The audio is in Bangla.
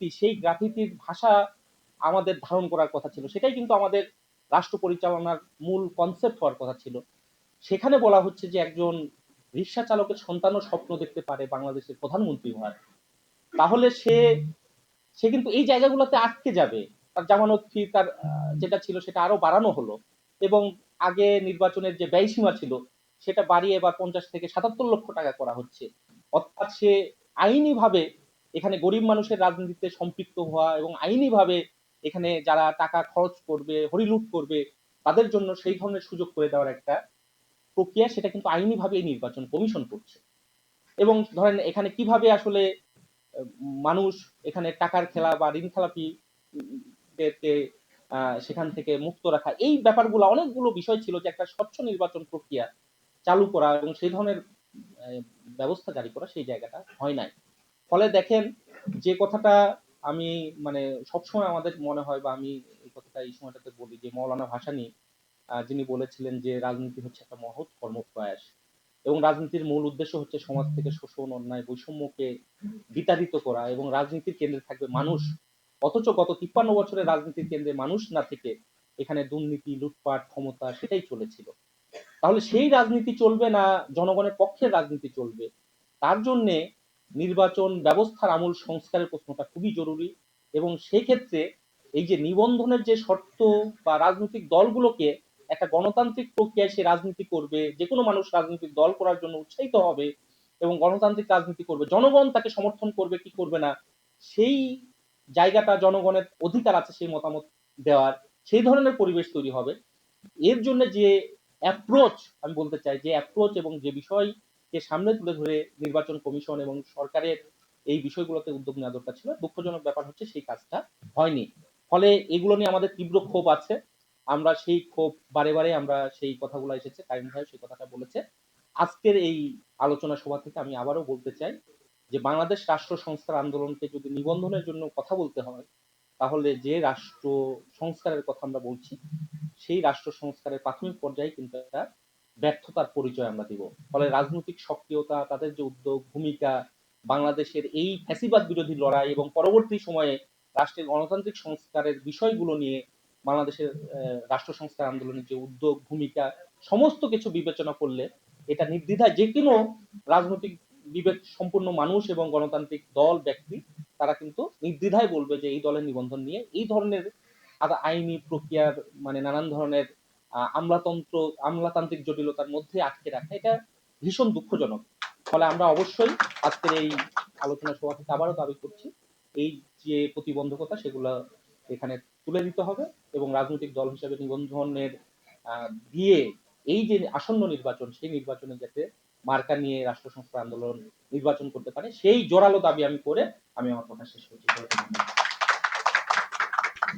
গ্রাফিতি, সেই গ্রাফিতির ভাষা আমাদের ধারণ করার কথা ছিল। সেটাই কিন্তু আমাদের রাষ্ট্র পরিচালনার মূল কনসেপ্ট হওয়ার কথা ছিল। সেখানে বলা হচ্ছে যে একজন রিক্সা চালকের সন্তানও স্বপ্ন দেখতে পারে বাংলাদেশের প্রধানমন্ত্রী হওয়ার। তাহলে সে সে কিন্তু এই জায়গাগুলোতে আটকে যাবে। তার জামানত ফি তার যেটা ছিল সেটা আরও বাড়ানো হলো। এবং আগে নির্বাচনের যে ব্যয়সীমা ছিল, সেটা বাড়িয়ে এবার পঞ্চাশ থেকে সাতাত্তর লক্ষ টাকা করা হচ্ছে। অর্থাৎ সে আইনিভাবে এখানে গরিব মানুষের রাজনীতিতে সম্পৃক্ত হওয়া এবং আইনিভাবে এখানে যারা টাকা খরচ করবে, হরিলুট করবে, তাদের জন্য সেই ধরনের সুযোগ করে দেওয়ার একটা প্রক্রিয়া সেটা কিন্তু আইনিভাবে এই নির্বাচন কমিশন করছে। এবং ধরেন এখানে কীভাবে আসলে মানুষ এখানে টাকার খেলা বা ঋণ খেলাপি সেখান থেকে মুক্ত রাখা, এই ব্যাপারগুলো অনেকগুলো বিষয় ছিল যে একটা স্বচ্ছ নির্বাচন প্রক্রিয়া চালু করা এবং সেই ধরনের ব্যবস্থা জারি করা সেই জায়গাটা হয় নাই। ফলে দেখেন যে কথাটা আমি মানে সবসময় আমাদের মনে হয় বা আমি এই কথাটা এই সময়টাতে বলি যে মৌলানা ভাসানী যিনি বলেছিলেন যে রাজনীতি হচ্ছে একটা মহৎ কর্মপ্রয়াস এবং রাজনীতির মূল উদ্দেশ্য হচ্ছে সমাজ থেকে শোষণ, অন্যায়, বৈষম্যকে বিতাড়িত করা এবং রাজনীতির কেন্দ্রে থাকবে মানুষ। অথচ গত তিপ্পান্ন বছরের রাজনীতির কেন্দ্রে মানুষ না থেকে এখানে দুর্নীতি, লুটপাট, ক্ষমতা সেটাই চলেছিল। তাহলে সেই রাজনীতি চলবে না, জনগণের পক্ষের রাজনীতি চলবে। তার জন্যে নির্বাচন ব্যবস্থার আমূল সংস্কারের প্রশ্নটা খুবই জরুরি এবং সেই ক্ষেত্রে এই যে নিবন্ধনের যে শর্ত বা রাজনৈতিক দলগুলোকে একটা গণতান্ত্রিক প্রক্রিয়ায় সে রাজনীতি করবে যে কোনো মানুষ রাজনৈতিক দল করার জন্য উৎসাহিত হবে এবং গণতান্ত্রিক রাজনীতি করবে, জনগণ তাকে সমর্থন করবে কি করবে না, সেই জায়গাটা জনগণের অধিকার আছে সেই মতামত দেওয়ার, সেই ধরনের পরিবেশ তৈরি হবে। এর জন্য যে অ্যাপ্রোচ আমি বলতে চাই যে অ্যাপ্রোচ এবং যে বিষয়কে সামনে তুলে ধরে নির্বাচন কমিশন এবং সরকারের এই বিষয়গুলোতে উদ্যোগ নেওয়া দরকার ছিল। দুঃখজনক ব্যাপার হচ্ছে সেই কাজটা হয়নি। ফলে এগুলো নিয়ে আমাদের তীব্র ক্ষোভ আছে। আমরা সেই ক্ষোভ বারে বারে আমরা সেই কথাগুলো এসেছে, কারিম ভাই সেই কথাটা বলেছে। আজকের এই আলোচনা সভা থেকে আমি আবারও বলতে চাই যে বাংলাদেশ রাষ্ট্র সংস্কার আন্দোলনকে যদি নিবন্ধনের জন্য কথা বলতে হয়, তাহলে যে রাষ্ট্র সংস্কারের কথা আমরা বলছি, সেই রাষ্ট্র সংস্কারের প্রাথমিক পর্যায়ে কিন্তু একটা ব্যর্থতার পরিচয় আমরা দিব। ফলে রাজনৈতিক সক্রিয়তা, তাদের যে উদ্যোগ, ভূমিকা, বাংলাদেশের এই ফ্যাসিবাদ বিরোধী লড়াই এবং পরবর্তী সময়ে রাষ্ট্রের গণতান্ত্রিক সংস্কারের বিষয়গুলো নিয়ে বাংলাদেশের রাষ্ট্র সংস্কার আন্দোলনের যে উদ্যোগ, ভূমিকা, সমস্ত কিছু বিবেচনা করলে এটা নির্দ্বিধায় যে কোনো রাজনৈতিক বিবেক, সম্পূর্ণ মানুষ এবং গণতান্ত্রিক দল, ব্যক্তি, তারা কিন্তু নির্দ্বিধায় বলবে যে এই দলের নিবন্ধন নিয়ে এই ধরনের আইনি প্রক্রিয়ার মানে নানান ধরনের আমলাতন্ত্র, আমলাতান্ত্রিক জটিলতার মধ্যে আটকে রাখা, এটা ভীষণ দুঃখজনক। ফলে আমরা অবশ্যই আজকের এই আলোচনা সভা থেকে আবারও দাবি করছি, এই যে প্রতিবন্ধকতা সেগুলো এখানে তুলে দিতে হবে এবং রাজনৈতিক দল হিসেবে নিবন্ধনের দিয়ে এই যে আসন্ন নির্বাচন, সেই নির্বাচনে যাতে মার্কা নিয়ে রাষ্ট্র সংস্কার আন্দোলন নির্বাচন করতে পারে, সেই জোরালো দাবি আমি করে আমি আমার কথা শেষ করছি।